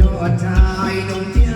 วอดชายหนุ่มเที่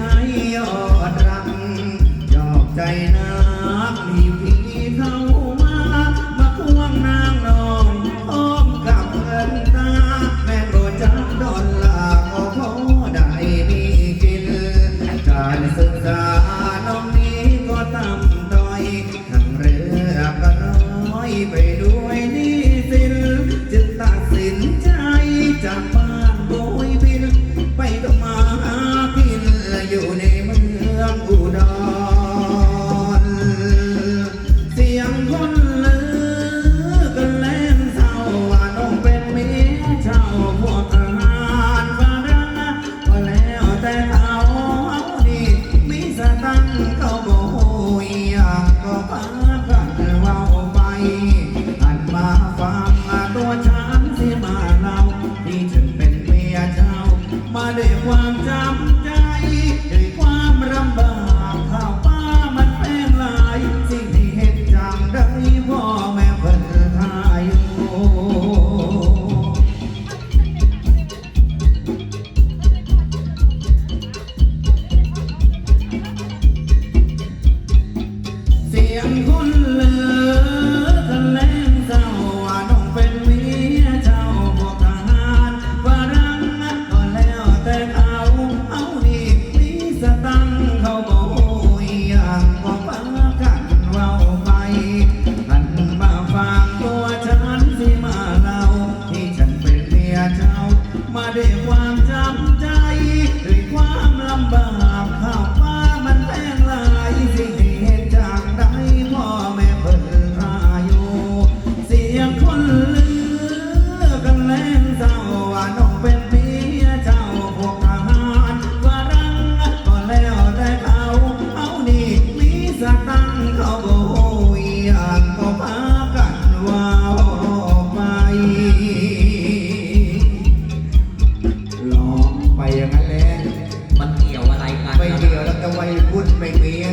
ความจำใจ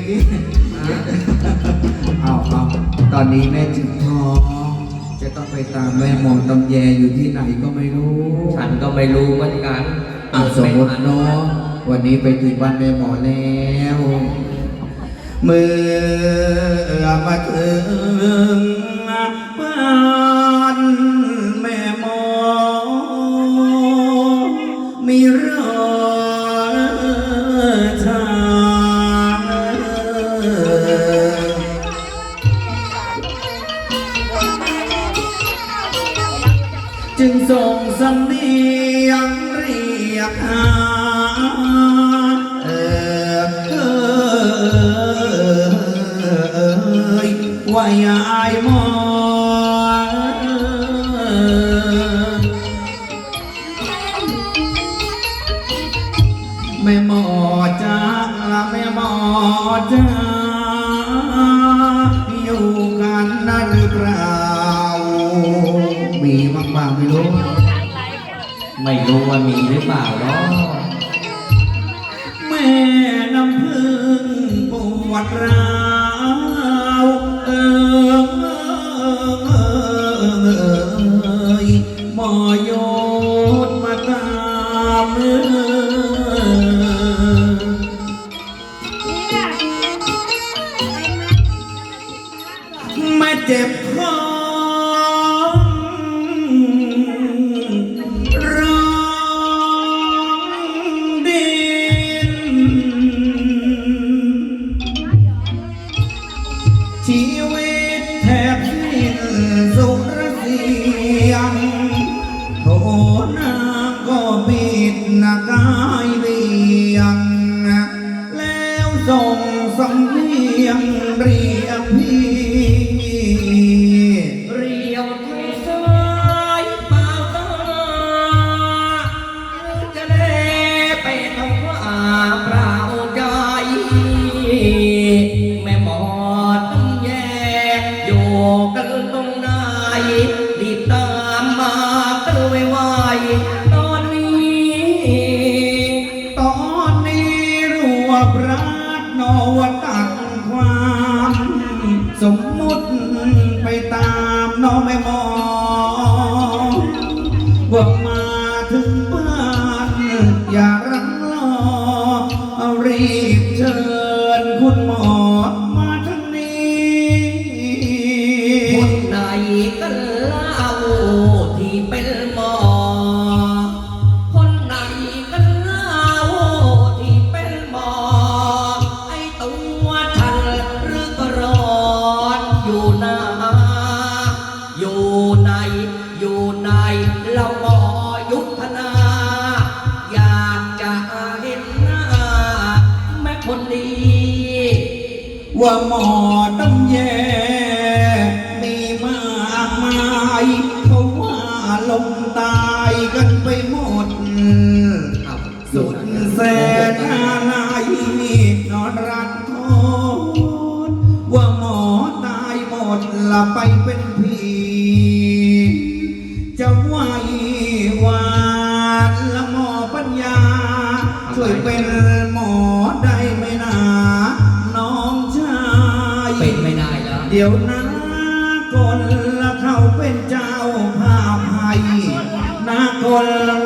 กี้เอาเอาตอนนี้แม่จึงท้อจะต้องไปตามแม่หมอตำแยอยู่ที่ไหนก็ไม่รู้ ฉันก็ไม่รู้เหมือนกันเอาสมมติเนาะวันนี้ไปถึงบ้านแม่หมอแล้วเมื่อมาถึงบ้า หมอจ้าแม่หมอจ้าอยู่กันนะหรืเปล่า มีบ้ากๆไม่รู้ ไม่รู้ว่ามีหรือเปล่าเนาะแม่น้ำพึ่งปวดร้าวเออ เจ็บคอร้งดินชีวิตแทบสิ้นสุรสียงโทนาก็ปิดนากายเบียง แล้วส่งสำเนีย อบรักนอวตักความ สมมุติไปตามน้องไม่มองว่ามาถึงบ้านอย่ารังรอเรีบเชิญคุณหมอมาทางนี้คนไหนกันเล่าที่เป็นหมอ ว่าหมอต้องแยมีมากมายเขาว่าลงตายกันไปหมด สุดแสนอะไนอนรันโทษว่าหมอตายหมดละไปเป็นผี เดี๋ยวนะก่นละเขาเป็นเจ้าภาพให้นะก่นละ